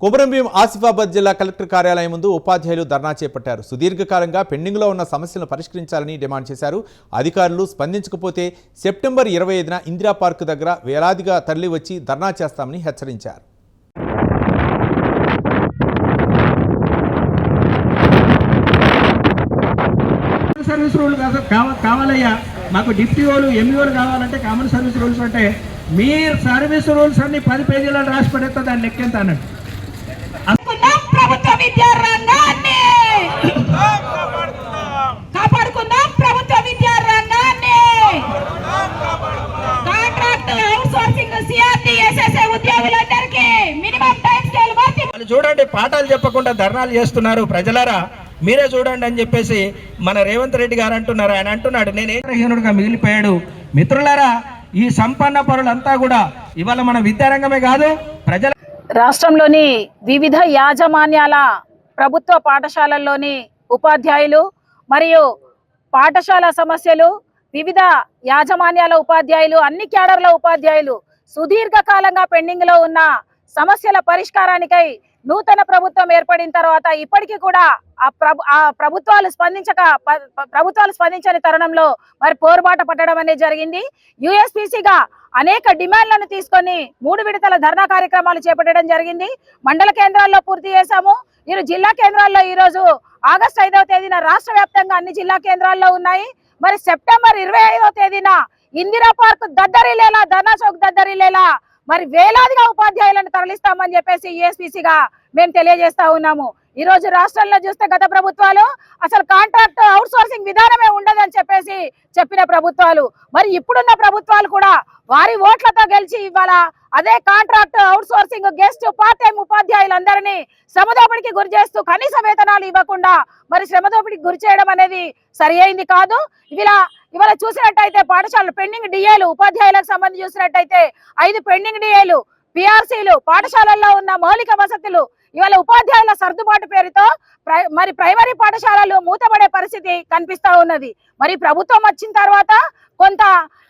కొమరంభీం ఆసిఫాబాద్ జిల్లా కలెక్టర్ కార్యాలయం ముందు ఉపాధ్యాయులు ధర్నా చేపట్టారు. సుదీర్ఘకాలంగా పెండింగ్లో ఉన్న సమస్యలను పరిష్కరించాలని డిమాండ్ చేశారు. అధికారులు స్పందించకపోతే సెప్టెంబర్ ఇరవై ఐదున ఇందిరా పార్క్ దగ్గర వేలాదిగా తరలి వచ్చి ధర్నా చేస్తామని హెచ్చరించారు. సర్వీస్ రూల్ కాదు- కావాలయ్యా. మాకు డిప్టీ వాళ్ళు ఎంఈఓలు కావాలంటే కామన్ సర్వీస్ రూల్స్ అంటే మీ సర్వీస్ రూల్స్ అన్ని పది పేజీలలో రాసి పడేస్తే దాన్ని లెక్కెంత అన్నట్టు చూడండి పాఠాలు చెప్పకుండా ధర్నాలు చేస్తున్నారు ప్రజలారా. మీరే చూడండి అని చెప్పేసి మన రేవంత్ రెడ్డి గారు అంటున్నారు. ఆయన అంటున్నాడు నేనేహీనుడుగా మిగిలిపోయాడు? మిత్రులారా ఈ సంపన్న పరులంతా కూడా ఇవాళ మన విద్యారంగమే కాదు ప్రజల రాష్ట్రంలోని వివిధ యాజమాన్యాల ప్రభుత్వ పాఠశాలల్లోని ఉపాధ్యాయులు మరియు పాఠశాల సమస్యలు వివిధ యాజమాన్యాల ఉపాధ్యాయులు అన్ని క్యాడర్ల ఉపాధ్యాయులు సుదీర్ఘకాలంగా పెండింగ్లో ఉన్న సమస్యల పరిష్కారానికై నూతన ప్రభుత్వం ఏర్పడిన తర్వాత ఇప్పటికీ కూడా ఆ ప్రభు ఆ ప్రభుత్వాలు స్పందించక ప్రభుత్వాలు స్పందించని తరుణంలో మరి పోరుబాట పట్టడం అనేది జరిగింది. యుఎస్పిసిగా అనేక డిమాండ్లను తీసుకొని మూడు విడతల ధర్నా కార్యక్రమాలు చేపట్టడం జరిగింది. మండల కేంద్రాల్లో పూర్తి చేశాము. ఇరు జిల్లా కేంద్రాల్లో ఈరోజు ఆగస్టు ఐదవ తేదీన రాష్ట్ర వ్యాప్తంగా అన్ని జిల్లా కేంద్రాల్లో ఉన్నాయి. మరి సెప్టెంబర్ ఇరవై ఐదవ తేదీన ఇందిరా పార్క్ దద్దరిలేలా ధర్నా చౌక్ దద్దరిలేలా మరి వేలాదిగా ఉపాధ్యాయులను తరలిస్తామని చెప్పేసి యూఎస్పీసీగా మేము తెలియజేస్తా ఉన్నాము. ఈ రోజు రాష్ట్రంలో చూస్తే గత ప్రభుత్వాలు అసలు కాంట్రాక్ట్ అవుట్ సోర్సింగ్ విధానమే ఉండదని చెప్పేసి చెప్పిన ప్రభుత్వాలు. మరి ఇప్పుడున్న ప్రభుత్వాలు కూడా వారి ఓట్లతో గెలిచి ఇవాళ అదే contract outsourcing guest part time ఉపాధ్యాయులందరినీ శ్రమదోపిడికి గురి చేస్తూ కనీస వేతనాలు ఇవ్వకుండా మరి శ్రమదోపిడికి గురి చేయడం అనేది సరి అయింది కాదు. ఇలా ఇవాళ చూసినట్టయితే పాఠశాలలు పెండింగ్ డిఏలు ఉపాధ్యాయులకు సంబంధించి చూసినట్టయితే ఐదు పెండింగ్ డిఏలు పిఆర్సీలు పాఠశాలల్లో ఉన్న మౌలిక వసతులు ఇవాళ ఉపాధ్యాయుల సర్దుబాటు పేరుతో ప్రై- మరి ప్రైమరీ పాఠశాలలు మూతపడే పరిస్థితి కనిపిస్తా ఉన్నది. మరి ప్రభుత్వం వచ్చిన తర్వాత కొంత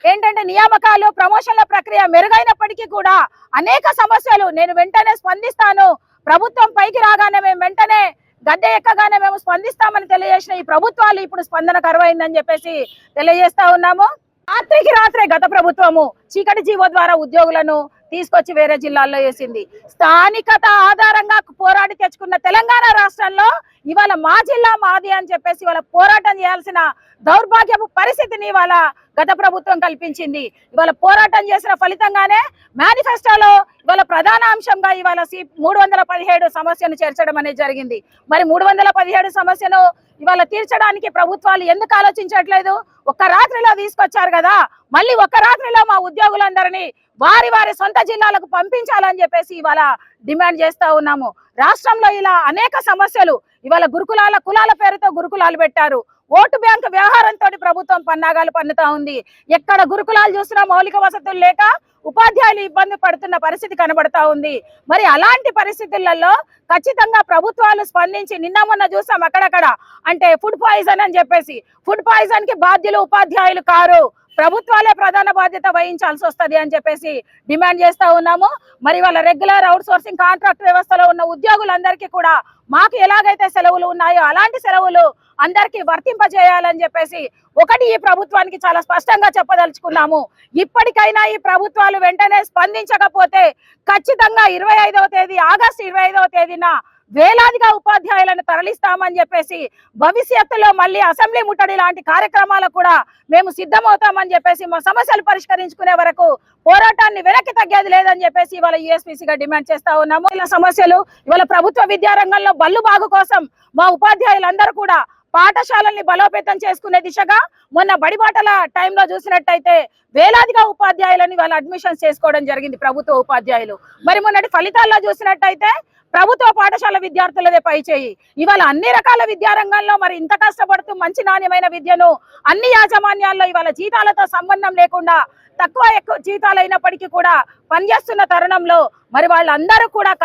ఏంటంటే నియామకాలు ప్రమోషన్ల ప్రక్రియ మెరుగైనప్పటికీ కూడా అనేక సమస్యలు నేను వెంటనే స్పందిస్తాను. ప్రభుత్వం పైకి రాగానే మేము వెంటనే గద్దె ఎక్కగానే మేము స్పందిస్తామని తెలియజేసిన ఈ ప్రభుత్వాలు ఇప్పుడు స్పందన కరువైందని చెప్పేసి తెలియజేస్తా ఉన్నాము. రాత్రికి రాత్రే గత ప్రభుత్వము చీకటి జీవో ద్వారా ఉద్యోగులను తీసుకొచ్చి వేరే జిల్లాల్లో వేసింది. స్థానికత ఆధారంగా పోరాడి తెచ్చుకున్న తెలంగాణ రాష్ట్రంలో ఇవాళ మా జిల్లా మాది అని చెప్పేసి ఇవాళ పోరాటం చేయాల్సిన దౌర్భాగ్యపు పరిస్థితిని ఇవాళ గత ప్రభుత్వం కల్పించింది. ఇవాళ పోరాటం చేసిన ఫలితంగానే మేనిఫెస్టోలో ఇవాళ ప్రధాన అంశంగా ఇవాళ సి మూడు వందల పదిహేడు సమస్యను చేర్చడం అనేది జరిగింది. మరి మూడు వందల పదిహేడు సమస్యను ఇవాళ తీర్చడానికి ప్రభుత్వాలు ఎందుకు ఆలోచించట్లేదు? ఒక్క రాత్రిలో తీసుకొచ్చారు కదా. మళ్ళీ ఒక్క రాత్రిలో మా ఉద్యోగులందరినీ వారి వారి సొంత జిల్లాలకు పంపించాలని చెప్పేసి ఇవాళ డిమాండ్ చేస్తా ఉన్నాము. రాష్ట్రంలో ఇలా అనేక సమస్యలు ఇవాళ గురుకులాల కులాల పేరుతో గురుకులాలు పెట్టారు. ఓటు బ్యాంక్ వ్యవహారంతో ప్రభుత్వం పన్నాగాలు పన్నుతా ఉంది. ఎక్కడ గురుకులాలు చూసినా మౌలిక వసతులు లేక ఉపాధ్యాయులు ఇబ్బంది పడుతున్న పరిస్థితి కనబడతా ఉంది. మరి అలాంటి పరిస్థితులలో ఖచ్చితంగా ప్రభుత్వాలు స్పందించి నిన్న మొన్న చూసాం అక్కడక్కడ. అంటే ఫుడ్ పాయిజన్ అని చెప్పేసి. ఫుడ్ పాయిజన్కి బాధ్యులు ఉపాధ్యాయులు కారు. ప్రభుత్వాలే ప్రధాన బాధ్యత వహించాల్సి వస్తుంది అని చెప్పేసి డిమాండ్ చేస్తూ ఉన్నాము. మరి వాళ్ళ రెగ్యులర్ అవుట్ సోర్సింగ్ కాంట్రాక్ట్ వ్యవస్థలో ఉన్న ఉద్యోగులందరికీ కూడా మాకు ఎలాగైతే సెలవులు ఉన్నాయో అలాంటి సెలవులు అందరికీ వర్తింపజేయాలని చెప్పేసి ఒకటి ఈ ప్రభుత్వానికి చాలా స్పష్టంగా చెప్పదలుచుకున్నాము. ఇప్పటికైనా ఈ ప్రభుత్వాలు వెంటనే స్పందించకపోతే ఖచ్చితంగా ఇరవై ఐదవ తేదీ ఆగస్టు ఇరవై ఐదవ తేదీన వేలాదిగా ఉపాధ్యాయులను తరలిస్తామని చెప్పేసి భవిష్యత్తులో మళ్ళీ అసెంబ్లీ ముట్టడి లాంటి కార్యక్రమాలకు కూడా మేము సిద్ధమవుతామని చెప్పేసి మా సమస్యలు పరిష్కరించుకునే వరకు పోరాటాన్ని వెనక్కి తగ్గేది లేదని చెప్పేసి ఇవాళ యూఎస్పీసీగా డిమాండ్ చేస్తా ఉన్నాము. ఇలా సమస్యలు ఇవాళ ప్రభుత్వ విద్యారంగంలో బల్లు బాగు కోసం మా ఉపాధ్యాయులందరూ కూడా పాఠశాలల్ని బలోపేతం చేసుకునే దిశగా మొన్న బడిబాటల టైంలో చూసినట్టయితే వేలాదిగా ఉపాధ్యాయులని వాళ్ళు అడ్మిషన్స్ చేసుకోవడం జరిగింది ప్రభుత్వ ఉపాధ్యాయులు. మరి మొన్నటి ఫలితాల్లో చూసినట్టయితే ప్రభుత్వ పాఠశాల విద్యార్థులదే పై చేయి. ఇవాళ అన్ని రకాల విద్యారంగంలో మరి ఇంత కష్టపడుతూ మంచి నాణ్యమైన విద్యను అన్ని యాజమాన్యాల్లో ఇవాళ జీతాలతో సంబంధం లేకుండా తక్కువ ఎక్కువ జీతాలు అయినప్పటికీ కూడా పనిచేస్తున్న తరుణంలో మరి వాళ్ళందరూ కూడా